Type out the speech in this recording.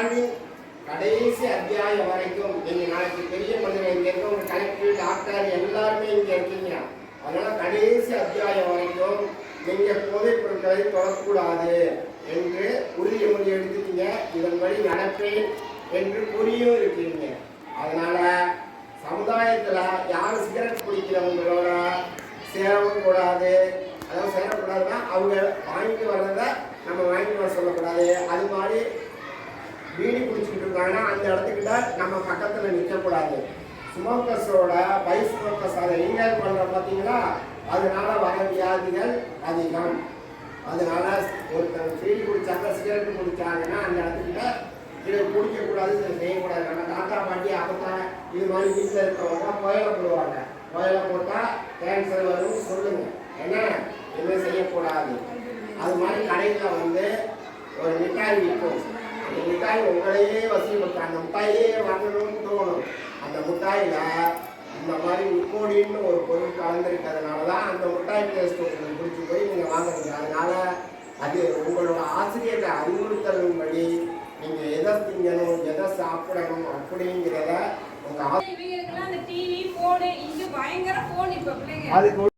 ஆண்டின் கடைசி அத்தியாயம் வரைக்கும் நீங்க நாளைக்கு பெரிய மனிதன் இங்க இருக்கவங்க கலெக்டர் டாக்டர் எல்லாருமே இங்க இருக்கீங்க. அதனால கடைசி அத்தியாயம் வரைக்கும் நீங்க போதைப் பொருட்களை தொடக்கூடாது என்று உறுதிமொழி எடுத்துட்டீங்க. வழி நடப்பேன் என்று புரியும் இருக்கீங்க. அதனால சமுதாயத்துல யார் சிகரெட் குடிக்கிறவங்களோட சேரவும் கூடாது. அதாவது சேரக்கூடாதுன்னா அவங்க வாங்கிட்டு வர்றத நம்ம வாங்கிட்டு வர சொல்லக்கூடாது. அது மாதிரி பீடி குடிச்சுக்கிட்டு இருக்காங்கன்னா அந்த இடத்துக்கிட்ட நம்ம பக்கத்தில் நிற்கக்கூடாது ஸ்மோக்கர்ஸோட பை ஸ்மோக்கர்ஸ் அதை இன்ஹேல் பண்ணுற பார்த்தீங்களா அதனால வர வியாதிகள் அதிகம். அதனால ஒருத்தர் பீடி குடிச்சாங்க சிகரெட் குடிச்சாங்கன்னா அந்த இடத்துக்கிட்ட இதை குடிக்கக்கூடாது இதை செய்யக்கூடாது. நம்ம தாத்தா பாட்டி அப்பத்தா இது மாதிரி வீட்டில் இருக்கிறவங்க புயலை போடுவாங்க. புயலை போட்டால் கேன்சர் வரும்னு சொல்லுங்க. என்ன? எதுவும் செய்யக்கூடாது. அது மாதிரி கடையில் வந்து ஒரு மிட்டாய் விற்கும். மிட்டாய் உங்களையே அந்த மிட்டாயே வாங்கணும்னு தோணும். அந்த மிட்டாயில இந்த மாதிரி நிக்கோடின்னு ஒரு பொருள் கலந்துருக்கிறதுனால தான் அந்த மிட்டாய் டேஸ்ட் உங்களுக்கு பிடிச்சி போய் நீங்கள் வாங்குறீங்க. அதனால அது உங்களோட ஆசிரியர் அறிவுறுத்தலின்படி நீங்கள் எதை திங்கணும் எதை சாப்பிடணும் அப்படிங்கிறத உங்கள் இவங்களுக்கெல்லாம் அந்த டிவி போனு இங்க பயங்கர போன் இப்ப பிள்ளைங்க. அதுக்கு